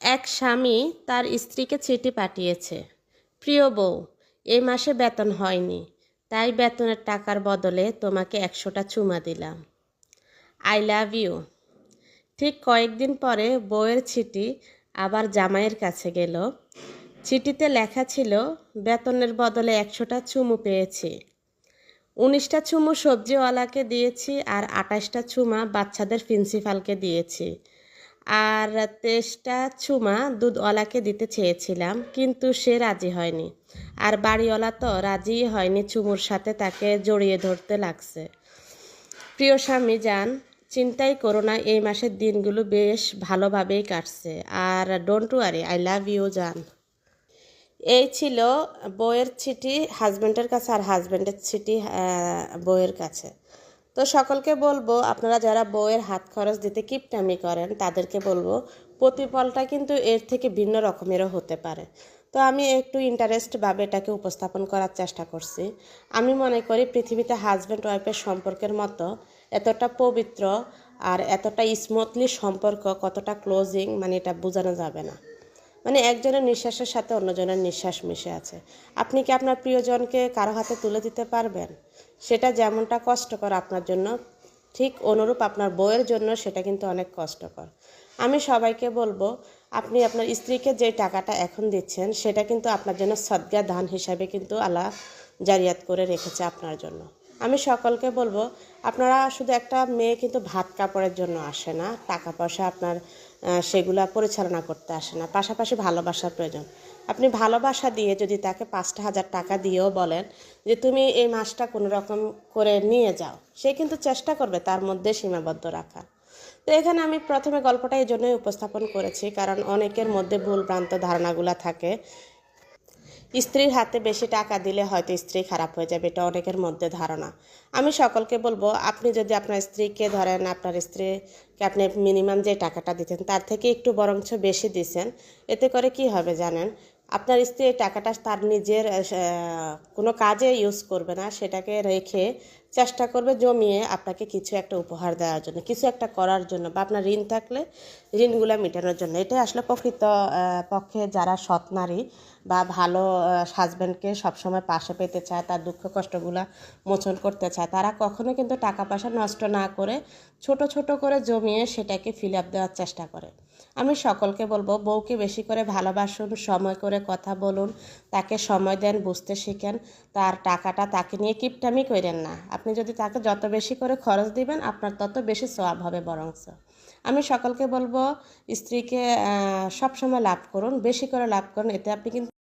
এক স্বামী তার স্ত্রীকে চিঠি পাঠিয়েছে। প্রিয় বউ এই মাসে বেতন হয়নি, তাই বেতনের টাকার বদলে তোমাকে একশোটা চুমা দিলাম। I love you. ঠিক কয়েকদিন পরে বউয়ের চিঠি আবার জামাইয়ের কাছে গেল। চিঠিতে লেখা ছিল, বেতনের বদলে একশোটা চুমু পেয়েছি। উনিশটা চুমু সবজিওয়ালাকে দিয়েছি আর আঠাশটা চুমা বাচ্চাদের প্রিন্সিপালকে দিয়েছি। আর তেষ্টা চুমা দুধওয়ালাকে দিতে চেয়েছিলাম, কিন্তু সে রাজি হয়নি। আর বাড়িওয়ালা তো রাজি হয়নি চুমুর সাথে, তাকে জড়িয়ে ধরতে লাগছে। প্রিয় স্বামী যান, চিন্তাই করো না, এই মাসের দিনগুলো বেশ ভালোভাবেই কাটছে। আর don't worry, I love you জান এই ছিল বইয়ের চিঠি হাজব্যান্ডের কাছে আর হাজব্যান্ডের চিঠি বইয়ের কাছে। তো সকলকে বলব, আপনারা যারা বইয়ের হাত খরচ দিতে কিপটামি করেন, তাদেরকে বলব, প্রতিফলটা কিন্তু এর থেকে ভিন্ন রকমেরও হতে পারে। তো আমি একটু ইন্টারেস্টভাবে এটাকে উপস্থাপন করার চেষ্টা করছি। আমি মনে করি পৃথিবীতে হাজব্যান্ড ওয়াইফের সম্পর্কের মতো এতটা পবিত্র আর এতটা স্মুথলি সম্পর্ক কতটা ক্লোজিং মানে এটা বোঝানো যাবে না। মানে একজনের নিঃশ্বাসের সাথে অন্যজনের নিঃশ্বাস মিশে আছে। আপনি কি আপনার প্রিয়জনকে কারও হাতে তুলে দিতে পারবেন? সেটা যেমনটা কষ্টকর আপনার জন্য, ঠিক অনুরূপ আপনার বউয়ের জন্য সেটা কিন্তু অনেক কষ্টকর। আমি সবাইকে বলব, আপনি আপনার স্ত্রীকে যে টাকাটা এখন দিচ্ছেন, সেটা কিন্তু আপনার জন্য সদ্গা দান হিসাবে কিন্তু আল্লাহ জারিয়াত করে রেখেছে আপনার জন্য। আমি সকলকে বলব, আপনারা শুধু একটা মেয়ে কিন্তু ভাত কাপড়ের জন্য আসে না, টাকা পয়সা আপনার সেগুলা পরিচালনা করতে আসে না, পাশাপাশি ভালোবাসার প্রয়োজন। আপনি ভালোবাসা দিয়ে যদি তাকে পাঁচটা হাজার টাকা দিয়েও বলেন যে তুমি এই মাসটা কোনো রকম করে নিয়ে যাও, সে কিন্তু চেষ্টা করবে তার মধ্যে সীমাবদ্ধ রাখা তো এখানে আমি প্রথমে গল্পটা এই জন্যই উপস্থাপন করেছি, কারণ অনেকের মধ্যে ভুল ভ্রান্ত ধারণাগুলো থাকে। স্ত্রীর হাতে বেশি টাকা দিলে হয়তো স্ত্রী খারাপ হয়ে যাবে, এটা অনেকের মধ্যে ধারণা। আমি সকলকে বলব, আপনি যদি আপনার স্ত্রীকে ধরেন, আপনার স্ত্রীকে আপনি মিনিমাম যে টাকাটা দিতেন, তার থেকে একটু বরঞ্চ বেশি দিছেন, এতে করে কি হবে জানেন? আপনার স্ত্রী টাকাটা তার নিজের কোনো কাজে ইউজ করবে না, সেটাকে রেখে চেষ্টা করবে জমিয়ে আপনাকে কিছু একটা উপহার দেওয়ার জন্য, কিছু একটা করার জন্য বা আপনার ঋণ থাকলে ঋণগুলো মেটানোর জন্য। এটাই আসলে প্রকৃত পক্ষে যারা সৎ নারী বা ভালো হাজব্যান্ডকে সবসময় পাশে পেতে চায়, তার দুঃখ কষ্টগুলা মোচন করতে চায়, তারা কখনো কিন্তু টাকা পয়সা নষ্ট না করে ছোট ছোট করে জমিয়ে সেটাকে ফিল আপ দেওয়ার চেষ্টা করে। আমি সকলকে বলব, বউকে বেশি করে ভালোবাসুন, সময় করে কথা বলুন, তাকে সময় দেন, বুঝতে শিখেন, তার টাকাটা তাকে নিয়ে কিপটামি করেন না। আপনি যদি তাকে যত বেশি করে খরচ দিবেন, আপনার তত বেশি সোয়াব হবে বরংস আমি সকলকে বলব, স্ত্রীকে সবসময় লাভ করুন, বেশি করে লাভ করুন, এতে আপনি কিন্তু